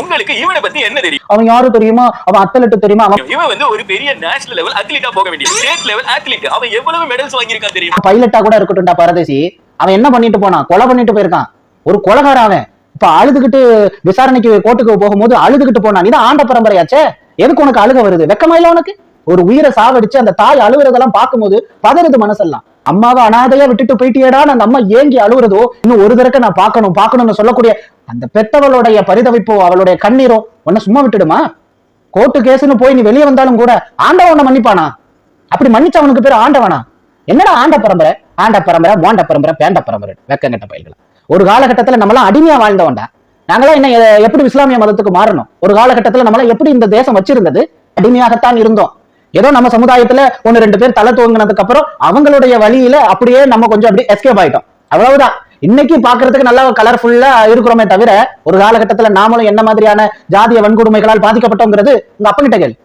உங்களுக்கு இவனை பத்தி என்ன தெரியும்? அவன் யாரு தெரியுமா? அவன் அத்தலட்டு தெரியுமா? அவன் இவன் வந்து ஒரு பெரிய நேஷனல் லெவல் அத்லீட்டா போக வேண்டிய ஸ்டேட் லெவல் அத்லீட் அவன் எவ்வளவு மெடல்ஸ் வாங்கியிருக்கான் தெரியுமா? பைலட்டா கூட இருக்கட்டும்டா பரதேசி. அவன் என்ன பண்ணிட்டு போனான்? கொலை பண்ணிட்டு போயிருக்கான். ஒரு கொலகார அவன். இப்ப அழுதுகிட்டு விசாரணைக்கு கோர்ட்டுக்கு போகும்போது அழுதுகிட்டு போனான். நீதான் ஆண்ட பரம்பரையாச்சே. எதுக்கு உனக்கு அழுக வருது? வெக்கமா இல்ல உனக்கு? ஒரு உயிரை சாவடிச்சு அந்த தாய் அழுகுறதெல்லாம் பார்க்கும்போது பதறுது மனசெல்லாம். அம்மாவை அனாதையா விட்டுட்டு போயிட்டியடான்னு அந்த அம்மா ஏங்கி அழுகுறதோ இன்னும் ஒரு தடக்க நான் பார்க்கணும் பார்க்கணும்னு சொல்லக்கூடிய அந்த பெத்தவளுடைய பரிதவிப்போ அவளுடைய கண்ணீரோ உன்னை சும்மா விட்டுடுமா? கோர்ட்டு கேஸ்னு போய் நீ வெளியே வந்தாலும் கூட ஆண்டவன் உன்னை மன்னிப்பானா? அப்படி மன்னிச்சவனுக்கு பேர் ஆண்டவனா? என்னடா ஆண்ட பரம்பரை? ஆண்ட பரம்பரை மோண்ட பரம்பரை பேண்ட பரம்பரை வெக்கங்கட்ட பயில்களை. ஒரு காலகட்டத்துல நம்மளாம் அடிமையா வாழ்ந்தவன்டா. நாங்களாம் என்ன எப்படி இஸ்லாமிய மதத்துக்கு மாறணும்? ஒரு காலகட்டத்துல நம்மளாம் எப்படி இந்த தேசம் வச்சிருந்தது? அடிமையாகத்தான் இருந்தோம். ஏதோ நம்ம சமுதாயத்துல ஒன்னு ரெண்டு பேர் தலை துவங்கினதுக்கு அப்புறம் அவங்களுடைய வழியில அப்படியே நம்ம கொஞ்சம் அப்படி எஸ்கேப் ஆயிட்டோம். அவ்வளவுதான். இன்னைக்கு பாக்குறதுக்கு நல்லா கலர்ஃபுல்லா இருக்கிறோமே தவிர ஒரு காலகட்டத்துல நாமளும் என்ன மாதிரியான ஜாதிய வன்கொடுமைகளால் பாதிக்கப்பட்டோங்கிறது உங்க அப்பங்கிட்ட கேள்வி